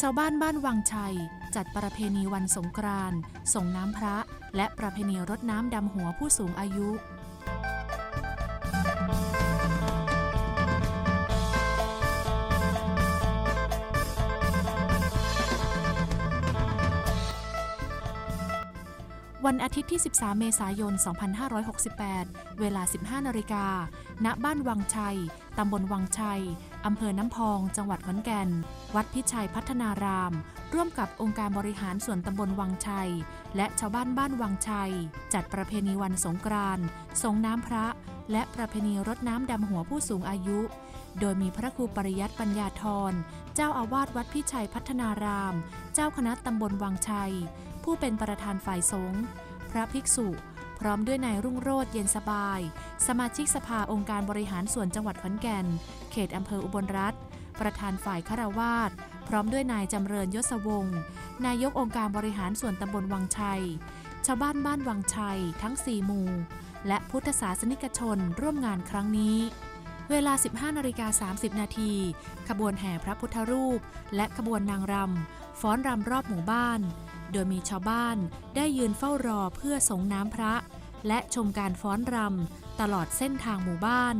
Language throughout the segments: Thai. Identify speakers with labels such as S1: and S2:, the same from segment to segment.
S1: ชาวบ้านบ้านวังชัย จัดประเพณีวันสงกรานต์ส่งน้ำพระ และประเพณีรดน้ำดำหัวผู้สูงอายุ วันอาทิตย์ที่ 13 เมษายน 2568 เวลา 15 นาฬิกา ณ บ้านวังชัย ตำบลวังชัย อำเภอน้ำพอง จังหวัดขอนแก่น วัดพิชัยพัฒนาราม ร่วมกับองค์การบริหารส่วนตำบลวังชัย และชาวบ้านบ้านวังชัย จัดประเพณีวันสงกรานต์ส่งน้ำพระ และประเพณีรดน้ำดำหัวผู้สูงอายุ โดยมีพระครูปริยัติปัญญาธร เจ้าอาวาสวัดพิชัยพัฒนาราม เจ้าคณะตำบลวังชัย ผู้เป็นประธานฝ่ายสงฆ์พระภิกษุ พร้อมด้วยนายรุ่งโรจน์เย็นสบาย สมาชิกสภาองค์การบริหารส่วนจังหวัดขอนแก่น เขตอำเภออุบลรัฐ ประธานฝ่ายคารวาสพร้อมด้วยนายจำเริญยศวงศ์นายกองค์การบริหารส่วนตำบลวังชัย ชาวบ้านบ้านวังชัย ทั้ง 4 หมู่ และพุทธศาสนิกชนร่วมงานครั้งนี้เวลา 15 นาฬิกา 30 นาที ขบวนแห่พระพุทธรูป และขบวนนางรำ ฟ้อนรำรอบหมู่บ้าน โดยมีชาวบ้านได้ยืนเฝ้ารอเพื่อสงน้ำพระ และชมการฟ้อนรำตลอดเส้นทางหมู่บ้าน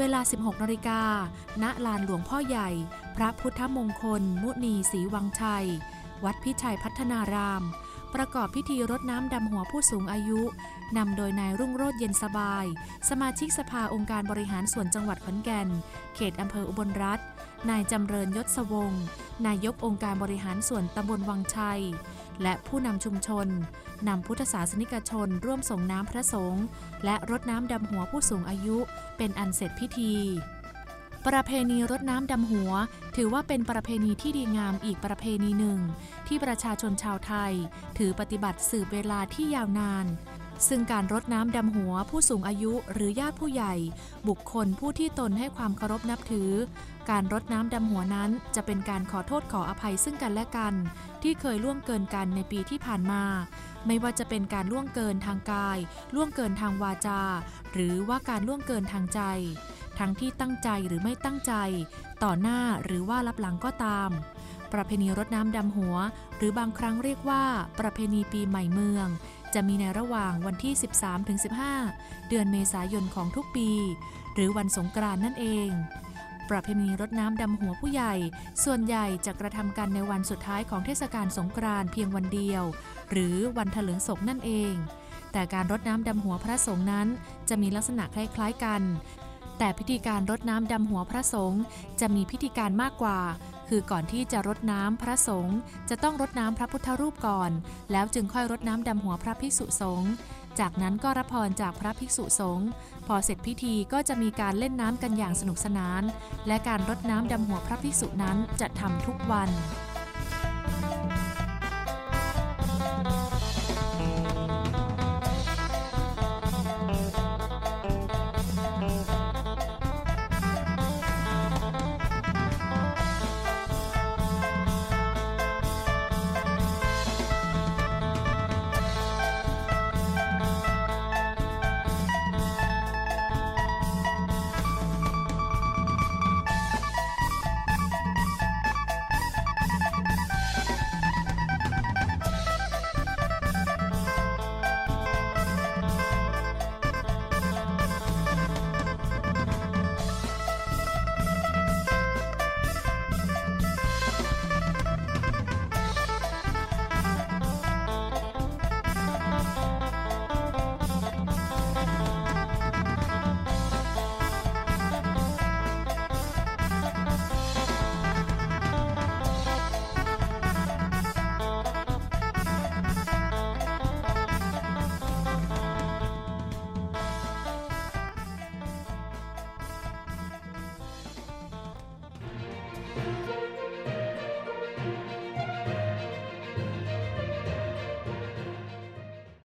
S1: เวลา 16นาฬิกา ณ ลานหลวงพ่อใหญ่ พระพุทธมงคล มุนีศรีวังชัย วัดพิชัยพัฒนาราม ประกอบพิธีรดน้ำดำหัวผู้สูงอายุ นำโดยนายรุ่งโรจน์เย็นสบาย สมาชิกสภาองค์การบริหารส่วนจังหวัดขอนแก่น เขตอำเภออุบลรัฐ นายจำเริญยศวงศ์นายกองค์การบริหารส่วนตำบลวังชัย และผู้นำชุมชนนำพุทธศาสนิกชนร่วมส่งน้ำพระสงฆ์และรดน้ำดำหัวผู้สูงอายุเป็นอันเสร็จพิธีประเพณีรดน้ำดำหัว ถือว่าเป็นประเพณีที่ดีงามอีกประเพณีหนึ่ง ที่ประชาชนชาวไทย ถือปฏิบัติสืบเวลาที่ยาวนาน ซึ่งการรดน้ำดำหัวผู้สูงอายุหรือญาติผู้ใหญ่ บุคคลผู้ที่ตนให้ความเคารพนับถือ การรดน้ำดำหัวนั้นจะเป็นการขอโทษขออภัยซึ่งกันและกัน ที่เคยล่วงเกินกันในปีที่ผ่านมา ไม่ว่าจะเป็นการล่วงเกินทางกาย ล่วงเกินทางวาจา หรือว่าการล่วงเกินทางใจ ทั้งที่ตั้งใจหรือไม่ตั้งใจ ต่อหน้าหรือว่ารับหลังก็ตามประเพณีรดน้ำดำหัว หรือบางครั้งเรียกว่า ประเพณีปีใหม่เมือง จะมีในระหว่างวันที่ 13-15 เดือนเมษายนของทุกปี หรือวันสงกรานต์นั่นเอง ประเพณีรดน้ำดำหัวผู้ใหญ่ ส่วนใหญ่จะกระทำกันในวันสุดท้ายของเทศกาลสงกรานต์เพียงวันเดียว หรือวันถลิงศกนั่นเอง แต่การรดน้ำดำหัวพระสงฆ์นั้น จะมีลักษณะคล้ายๆกันแต่พิธีการรดน้ำดำหัวพระสงฆ์จะมีพิธีการมากกว่า คือก่อนที่จะรดน้ำพระสงฆ์จะต้องรดน้ำพระพุทธรูปก่อน แล้วจึงค่อยรดน้ำดำหัวพระภิกษุสงฆ์จากนั้นก็รับพรจากพระภิกษุสงฆ์พอเสร็จพิธีก็จะมีการเล่นน้ำกันอย่างสนุกสนาน และการรดน้ำดำหัวพระภิกษุนั้นจะทำทุกวัน